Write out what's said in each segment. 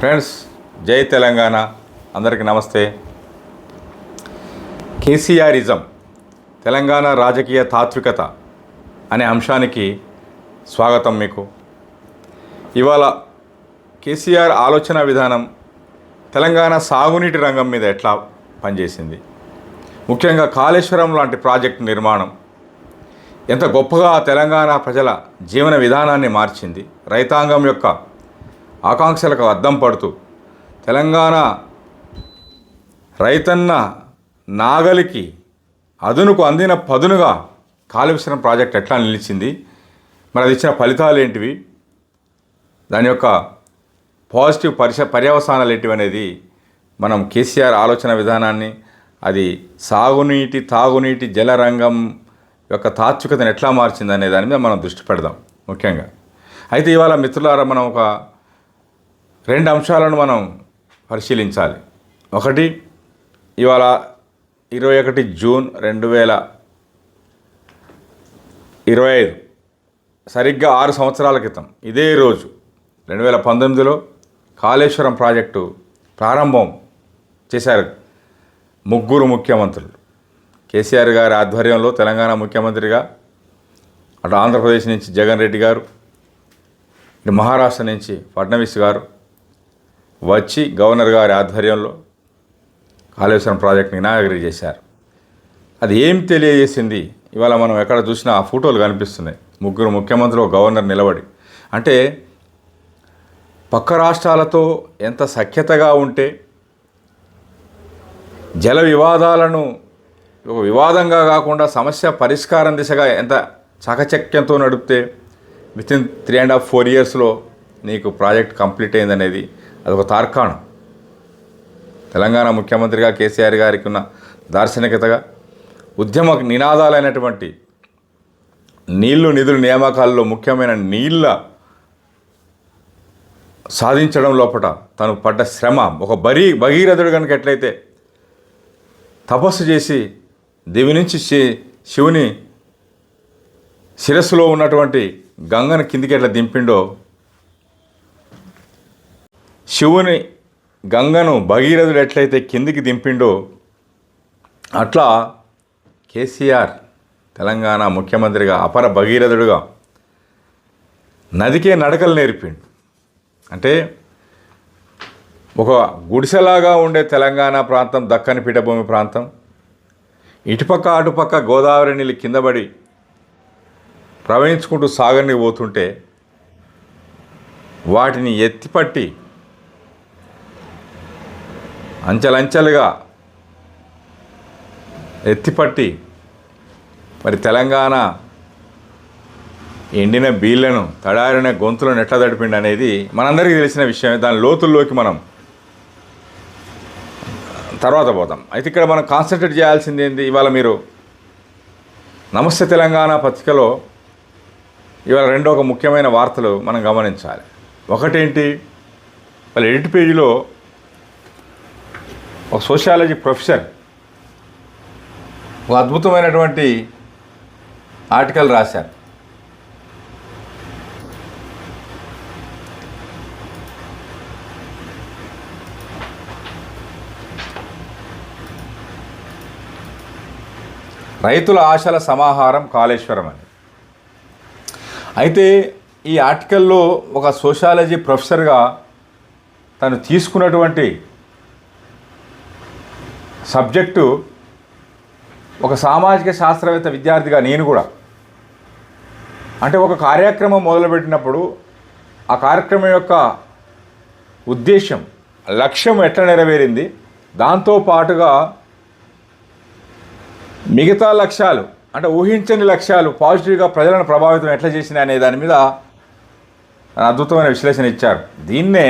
Friends జై తెలంగాణ. అందరికీ నమస్తే. కేసీఆరిజం తెలంగాణ రాజకీయ తాత్వికత అనే అంశానికి స్వాగతం మీకు. ఇవాళ కేసీఆర్ ఆలోచన విధానం తెలంగాణ సాగునీటి రంగం మీద ఎట్లా పనిచేసింది? ముఖ్యంగా కాళేశ్వరం లాంటి ప్రాజెక్టు నిర్మాణం ఎంత గొప్పగా తెలంగాణ ప్రజల జీవన విధానాన్ని మార్చింది రైతాంగం యొక్క ఆకాంక్షలకు అద్దం పడుతూ తెలంగాణ రైతన్న నాగలికి అదునుకు అందిన పదునుగా కాళేశ్వరం ప్రాజెక్ట్ ఎట్లా నిలిచింది? మరి అది ఇచ్చిన ఫలితాలు ఏంటివి? దాని యొక్క పాజిటివ్ పరిశ పర్యవసానాలు ఏంటివి అనేది మనం కేసీఆర్ ఆలోచన విధానాన్ని అది సాగునీటి తాగునీటి జలరంగం యొక్క తాత్వికతను ఎట్లా మార్చింది అనే దాని మీద మనం దృష్టి పెడదాం ముఖ్యంగా. అయితే ఇవాళ మిత్రులారా మనం ఒక రెండు అంశాలను మనం పరిశీలించాలి. ఒకటి ఇవాళ ఇరవై ఒకటి జూన్ రెండు వేల ఇరవై ఐదు. సరిగ్గా ఆరు సంవత్సరాల క్రితం. ఇదే రోజు రెండు వేల పంతొమ్మిదిలో కాళేశ్వరం ప్రాజెక్టు ప్రారంభం చేశారు ముగ్గురు ముఖ్యమంత్రులు. కేసీఆర్ గారి ఆధ్వర్యంలో తెలంగాణ ముఖ్యమంత్రిగా అటు ఆంధ్రప్రదేశ్ నుంచి జగన్ రెడ్డి గారు మహారాష్ట్ర నుంచి ఫడ్నవీస్ గారు వచ్చి గవర్నర్ గారి ఆధ్వర్యంలో కాళేశ్వరం ప్రాజెక్ట్ని ఇనాగరీ చేశారు. అది ఏం తెలియజేసింది? ఇవాళ మనం ఎక్కడ చూసినా ఆ ఫోటోలు కనిపిస్తున్నాయి. ముగ్గురు ముఖ్యమంత్రులు గవర్నర్ నిలబడి. అంటే పక్క రాష్ట్రాలతో ఎంత సఖ్యతగా ఉంటే జల వివాదాలను ఒక వివాదంగా కాకుండా సమస్య పరిష్కారం దిశగా ఎంత చాకచక్యంతో నడిపితే within three and half four ఇయర్స్లో నీకు ప్రాజెక్ట్ కంప్లీట్ అయిందనేది అదొక తార్కాణం. తెలంగాణ ముఖ్యమంత్రిగా కేసీఆర్ గారికి ఉన్న దార్శనికతగా ఉద్యమ నినాదాలైనటువంటి నీళ్ళు నిధులు నియామకాల్లో ముఖ్యమైన నీళ్ళ సాధించడం లోపల తను పడ్డ శ్రమ ఒక బరీ భగీరథుడు కనుక ఎట్లయితే తపస్సు చేసి దివి నుంచి శి- శివుని శిరస్సులో ఉన్నటువంటి గంగను కిందికి ఎట్లా దింపిండో శివుని గంగను భగీరథుడు ఎట్లయితే కిందికి దింపిండో అట్లా కేసీఆర్ తెలంగాణ ముఖ్యమంత్రిగా అపర భగీరథుడుగా నదికే నడకలు నేర్పిండు. అంటే ఒక గుడిసెలాగా ఉండే తెలంగాణ ప్రాంతం దక్కని పీఠభూమి ప్రాంతం ఇటుపక్క అటుపక్క గోదావరి నీళ్ళు కిందపడి ప్రవహించుకుంటూ సాగర్ని పోతుంటే వాటిని ఎత్తిపట్టి అంచెలంచెలుగా ఎత్తిపట్టి మరి తెలంగాణ ఎండిన బీళ్ళను తడారిన గొంతులను ఎట్లా తడిపిండి అనేది మనందరికీ తెలిసిన విషయమే. దాని లోతుల్లోకి మనం తర్వాత పోతాం అయితే ఇక్కడ మనం కాన్సన్ట్రేట్ చేయాల్సింది ఏంది? ఇవాళ మీరు నమస్తే తెలంగాణ పత్రికలో ఇవాళ రెండో ఒక ముఖ్యమైన వార్తలు మనం గమనించాలి. ఒకటేంటి? వాళ్ళ ఎడిట్ పేజీలో ఒక సోషియాలజీ ప్రొఫెసర్. ఒక అద్భుతమైనటువంటి ఆర్టికల్ రాశారు. రైతుల ఆశల సమాహారం కాళేశ్వరం అని. అయితే ఈ ఆర్టికల్లో ఒక సోషాలజీ ప్రొఫెసర్గా తను తీసుకున్నటువంటి సబ్జెక్టు ఒక సామాజిక శాస్త్రవేత్త విద్యార్థిగా నేను కూడా. అంటే ఒక కార్యక్రమం మొదలుపెట్టినప్పుడు ఆ కార్యక్రమం యొక్క ఉద్దేశం లక్ష్యం ఎట్లా నెరవేరింది? దాంతో పాటుగా మిగతా లక్ష్యాలు అంటే ఊహించని లక్ష్యాలు పాజిటివ్గా ప్రజలను ప్రభావితం ఎట్లా చేసినాయి అనే దాని మీద అద్భుతమైన విశ్లేషణ ఇచ్చారు. దీన్నే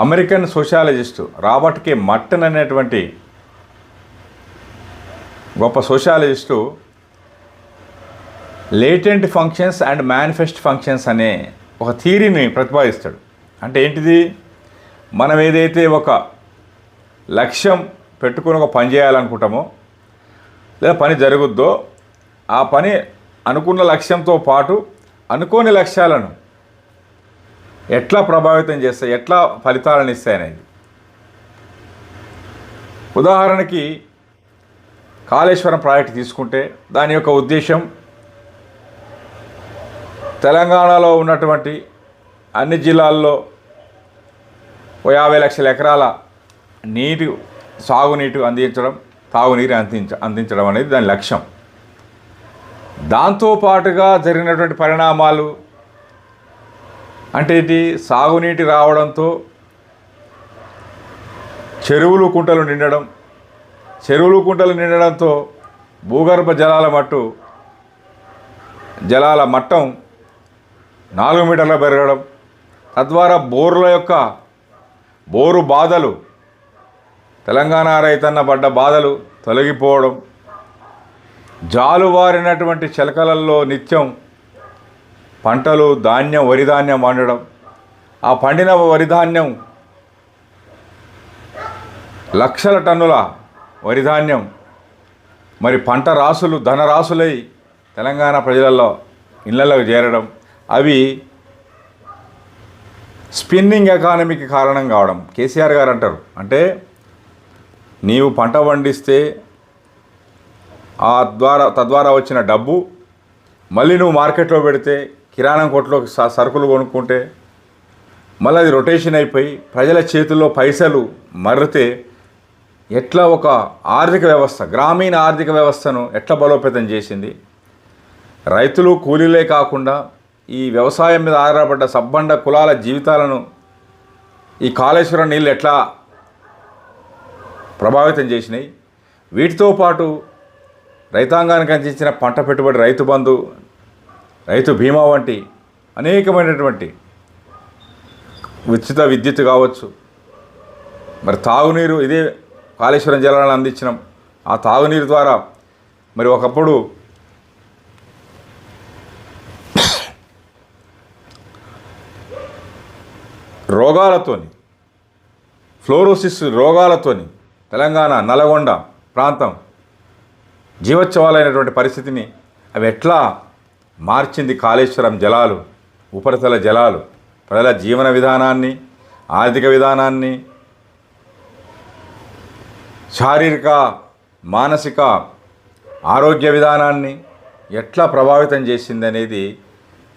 American sociologist Robert K Merton అనేటువంటి గొప్ప sociologist latent functions and manifest functions అనే ఒక థీరీని ప్రతిపాదిస్తాడు. అంటే ఏంటిది? మనం ఏదైతే ఒక లక్ష్యం పెట్టుకుని ఒక పని చేయాలనుకుంటామో లేదా పని జరుగుద్దో ఆ పని అనుకున్న లక్ష్యంతో పాటు అనుకోని లక్ష్యాలను ఎట్లా ప్రభావితం చేస్తాయి ఎట్లా ఫలితాలను ఇస్తాయనేది ఉదాహరణకి కాళేశ్వరం ప్రాజెక్ట్ తీసుకుంటే దాని యొక్క ఉద్దేశం తెలంగాణలో ఉన్నటువంటి అన్ని జిల్లాల్లో యాభై లక్షల ఎకరాల నీటి సాగునీటి అందించడం తాగునీరు అందించ అందించడం అనేది దాని లక్ష్యం. దాంతో పాటుగా జరిగినటువంటి పరిణామాలు అంటే ఇది సాగునీటి రావడంతో చెరువులు కుంటలు నిండడం చెరువులు కుంటలు నిండడంతో భూగర్భ జలాల మట్టు జలాల మట్టం నాలుగు మీటర్ల పెరగడం తద్వారా బోర్ల యొక్క బోరు బాధలు తెలంగాణ రైతన్న పడ్డ బాధలు తొలగిపోవడం జాలువారినటువంటి చిలకలల్లో నిత్యం పంటలు ధాన్యం వరిధాన్యం వండడం ఆ పండిన వరిధాన్యం లక్షల టన్నుల వరిధాన్యం మరి పంట రాసులు ధనరాశులై తెలంగాణ ప్రజలలో ఇళ్ళలోకి చేరడం. అవి స్పిన్నింగ్ ఎకానమీకి కారణం కావడం. కేసీఆర్ గారు అంటారు. అంటే నీవు పంట పండిస్తే ఆ ద్వారా తద్వారా వచ్చిన డబ్బు మళ్ళీ నువ్వు మార్కెట్లో పెడితే కిరాణం కొట్లో స- సరుకులు కొనుక్కుంటే మళ్ళీ అది రొటేషన్ అయిపోయి ప్రజల చేతుల్లో పైసలు మర్రితే ఎట్లా ఒక ఆర్థిక వ్యవస్థ గ్రామీణ ఆర్థిక వ్యవస్థను ఎట్లా బలోపేతం చేసింది? రైతులు కూలీలే కాకుండా ఈ వ్యవసాయం మీద ఆధారపడ్డ సబ్బండ కులాల జీవితాలను ఈ కాళేశ్వరం నీళ్ళు ఎట్లా ప్రభావితం చేసినాయి? వీటితో పాటు రైతాంగానికి అందించిన పంట పెట్టుబడి రైతు బంధు రైతు బీమా వంటి అనేకమైనటువంటి ఉచిత విద్యుత్ కావచ్చు. మరి తాగునీరు ఇదే కాళేశ్వరం జిల్లాలో అందించినాం. ఆ తాగునీరు ద్వారా మరి ఒకప్పుడు రోగాలతోని ఫ్లోరోసిస్ రోగాలతోని తెలంగాణ నల్గొండ ప్రాంతం జీవోత్సవాలైనటువంటి పరిస్థితిని అవి ఎట్లా మార్చింది కాళేశ్వరం జలాలు ఉపరితల జలాలు ప్రజల జీవన విధానాన్ని ఆర్థిక విధానాన్ని శారీరక మానసిక ఆరోగ్య విధానాన్ని ఎట్లా ప్రభావితం చేసింది అనేది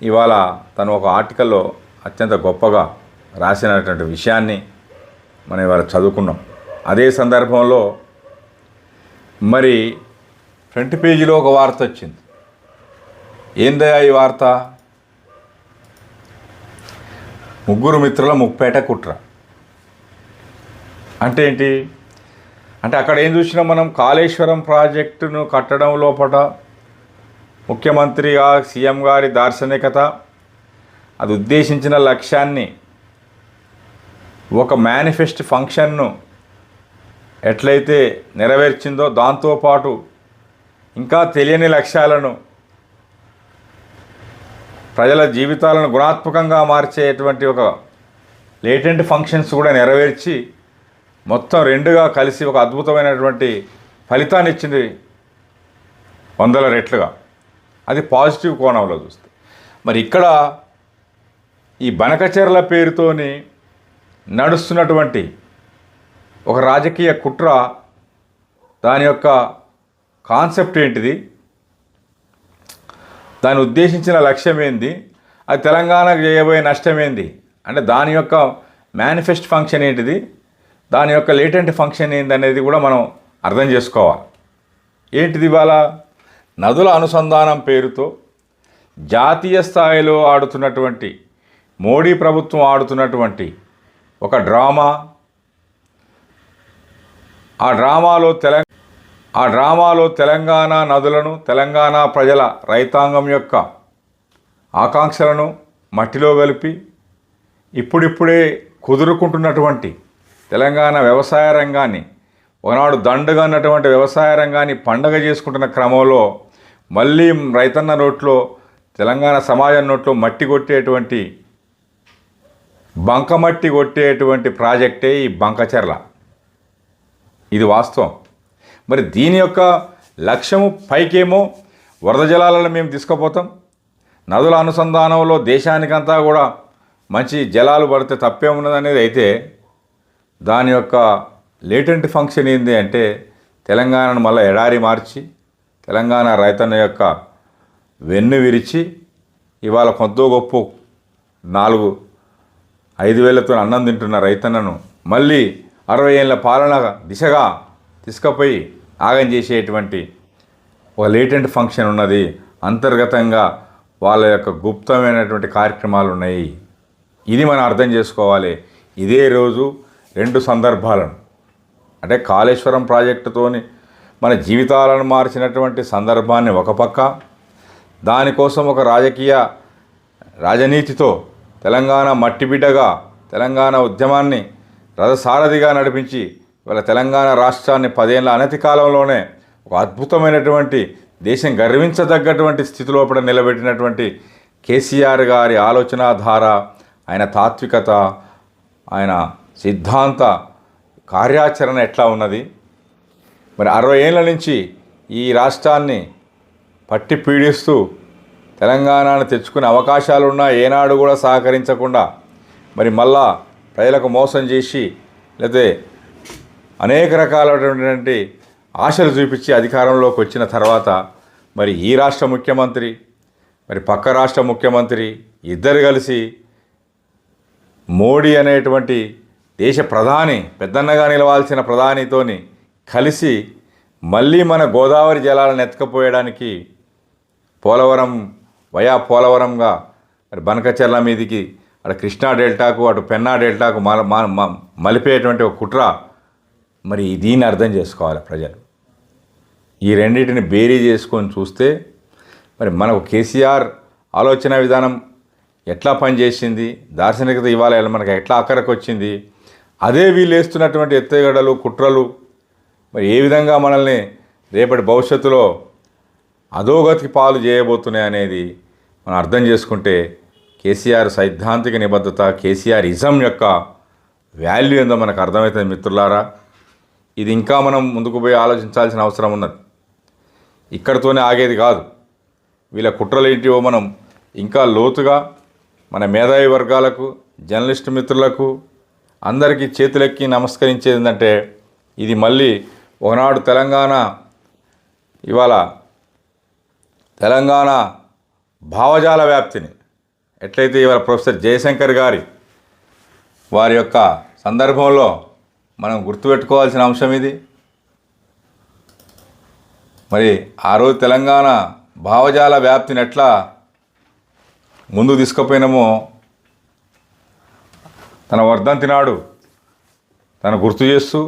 ఇవాళ తను ఒక ఆర్టికల్లో అత్యంత గొప్పగా రాసినటువంటి విషయాన్ని మనం ఇవాళ చదువుకున్నాం. అదే సందర్భంలో మరి ఫ్రంట్ పేజీలో ఒక వార్త వచ్చింది. ఏందయ్యా ఈ వార్త? ముగ్గురు మిత్రుల ముప్పేట కుట్ర. అంటే ఏంటి? అంటే అక్కడ ఏం చూసినాం మనం? కాళేశ్వరం ప్రాజెక్టును కట్టడం లోపల ముఖ్యమంత్రిగా సీఎం గారి దార్శనికత. అది ఉద్దేశించిన లక్ష్యాన్ని ఒక మేనిఫెస్ట్ ఫంక్షన్ను ఎట్లయితే నెరవేర్చిందో దాంతోపాటు ఇంకా తెలియని లక్ష్యాలను ప్రజల జీవితాలను గుణాత్మకంగా మార్చేటువంటి ఒక లేటెంట్ ఫంక్షన్స్ కూడా నెరవేర్చి మొత్తం రెండుగా కలిసి ఒక అద్భుతమైనటువంటి ఫలితాన్ని ఇచ్చింది వందల రెట్లుగా. అది పాజిటివ్ కోణంలో చూస్తే. మరి ఇక్కడ ఈ బనకచెర్ల పేరుతోని నడుస్తున్నటువంటి ఒక రాజకీయ కుట్ర దాని యొక్క కాన్సెప్ట్ ఏంటిది? దాని ఉద్దేశించిన లక్ష్యం ఏంది అది తెలంగాణకు చేయబోయే నష్టం ఏంది అంటే దాని యొక్క మేనిఫెస్ట్ ఫంక్షన్ ఏంటిది? దాని యొక్క లేటెంట్ ఫంక్షన్ ఏంది అనేది కూడా మనం అర్థం చేసుకోవాలి. ఏంటిది ఇవాళ? నదుల అనుసంధానం పేరుతో జాతీయ స్థాయిలో ఆడుతున్నటువంటి మోడీ ప్రభుత్వం ఆడుతున్నటువంటి ఒక డ్రామా. ఆ డ్రామాలో తెలంగాణ ఆ డ్రామాలో తెలంగాణ నదులను తెలంగాణ ప్రజల రైతాంగం యొక్క ఆకాంక్షలను మట్టిలో కలిపి ఇప్పుడిప్పుడే కుదురుకుంటున్నటువంటి తెలంగాణ వ్యవసాయ రంగాన్ని ఒకనాడు దండుగా ఉన్నటువంటి వ్యవసాయ రంగాన్ని పండగ చేసుకుంటున్న క్రమంలో మళ్ళీ రైతన్న నోట్లో తెలంగాణ సమాజం నోట్లో మట్టి కొట్టేటువంటి బంకమట్టి కొట్టేటువంటి ప్రాజెక్టే ఈ బంకచెర్ల ఇది వాస్తవం. మరి దీని యొక్క లక్ష్యము పైకేమో వరద జలాలను మేము తీసుకుపోతాం. నదుల అనుసంధానంలో దేశానికంతా కూడా మంచి జలాలు పడితే తప్పే ఉన్నదనేది అయితే దాని యొక్క లేటెంట్ ఫంక్షన్ ఏంది అంటే తెలంగాణను మళ్ళీ ఎడారి మార్చి తెలంగాణ రైతన్న యొక్క వెన్ను విరిచి ఇవాళ కొంత గొప్ప నాలుగు ఐదు వేలతో అన్నం తింటున్న రైతన్నను మళ్ళీ అరవై ఏళ్ళ పాలన దిశగా తీసుకుపోయి ఆగం చేసేటువంటి ఒక లేటెంట్ ఫంక్షన్ ఉన్నది. అంతర్గతంగా వాళ్ళ యొక్క గుప్తమైనటువంటి కార్యక్రమాలు ఉన్నాయి. ఇది మనం అర్థం చేసుకోవాలి. ఇదే రోజు రెండు సందర్భాలను. అంటే కాళేశ్వరం ప్రాజెక్టుతోని మన జీవితాలను మార్చినటువంటి సందర్భాన్ని ఒక పక్క దానికోసం ఒక రాజకీయ రాజనీతితో తెలంగాణ మట్టిబిడ్డగా తెలంగాణ ఉద్యమాన్ని రథసారథిగా నడిపించి ఇవాళ తెలంగాణ రాష్ట్రాన్ని పదేళ్ళ అనతి కాలంలోనే ఒక అద్భుతమైనటువంటి దేశం గర్వించదగ్గటువంటి స్థితిలోపల నిలబెట్టినటువంటి కేసీఆర్ గారి ఆలోచనాధార ఆయన తాత్వికత ఆయన సిద్ధాంత కార్యాచరణ ఎట్లా ఉన్నది? మరి అరవై ఏళ్ళ నుంచి ఈ రాష్ట్రాన్ని పట్టి పీడిస్తూ తెలంగాణను తెచ్చుకునే అవకాశాలున్నా ఏనాడు కూడా సహకరించకుండా మరి మళ్ళా ప్రజలకు మోసం చేసి లేకపోతే అనేక రకాలైనటువంటి ఆశలు చూపించి అధికారంలోకి వచ్చిన తర్వాత మరి ఈ రాష్ట్ర ముఖ్యమంత్రి మరి పక్క రాష్ట్ర ముఖ్యమంత్రి ఇద్దరు కలిసి మోడీ అనేటువంటి దేశ ప్రధాని పెద్దన్నగా నిలవాల్సిన ప్రధానితోని కలిసి మళ్ళీ మన గోదావరి జలాలను ఎత్తుకపోయడానికి పోలవరం వయా పోలవరంగా మరి బనకచెర్ల మీదికి అటు కృష్ణా డెల్టాకు అటు పెన్నా డెల్టాకు మల మ- మ- మలిపేటువంటి ఒక కుట్ర మరి దీన్ని అర్థం చేసుకోవాలి ప్రజలు. ఈ రెండింటిని బేరీ చేసుకొని చూస్తే మరి మనకు కేసీఆర్ ఆలోచన విధానం ఎట్లా పనిచేసింది దార్శనికత ఇవాళ మనకు ఎట్లా అక్కరకు వచ్చింది అదే వీళ్ళు వేస్తున్నటువంటి ఎత్తుగడలు కుట్రలు మరి ఏ విధంగా మనల్ని రేపటి భవిష్యత్తులో అధోగతికి పాలు చేయబోతున్నాయి అనేది మనం అర్థం చేసుకుంటే కేసీఆర్ సైద్ధాంతిక నిబద్ధత కేసీఆర్ ఇజం యొక్క వాల్యూ ఏందో మనకు అర్థమవుతుంది మిత్రులారా. ఇది ఇంకా మనం ముందుకు పోయి ఆలోచించాల్సిన అవసరం ఉన్నది. ఇక్కడితోనే ఆగేది కాదు. వీళ్ళ కుట్రలు ఏంటివో మనం ఇంకా లోతుగా మన మేధావి వర్గాలకు జర్నలిస్ట్ మిత్రులకు అందరికీ చేతులెక్కి నమస్కరించేది ఏంటంటే ఇది మళ్ళీ ఒకనాడు తెలంగాణ ఇవాళ తెలంగాణ భావజాల వ్యాప్తిని. ఎట్లయితే ఇవాళ ప్రొఫెసర్ జయశంకర్ గారి వారి యొక్క సందర్భంలో మనం గుర్తుపెట్టుకోవాల్సిన అంశం ఇది. మరి ఆ రోజు తెలంగాణ భావజాల వ్యాప్తిని ఎట్లా ముందు తీసుకుపోయినామో తన వర్ధంతి నాడు తను గుర్తు చేస్తూ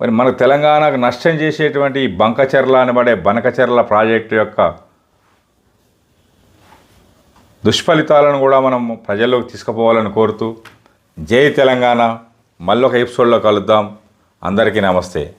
మరి మన తెలంగాణకు నష్టం చేసేటువంటి ఈ బంకచెర్ల అనబడే బనకచెర్ల ప్రాజెక్టు యొక్క దుష్ఫలితాలను కూడా మనం ప్రజల్లోకి తీసుకుపోవాలని కోరుతూ జై తెలంగాణ. మళ్ళొక ఎపిసోడ్లో కలుద్దాం. అందరికీ నమస్తే.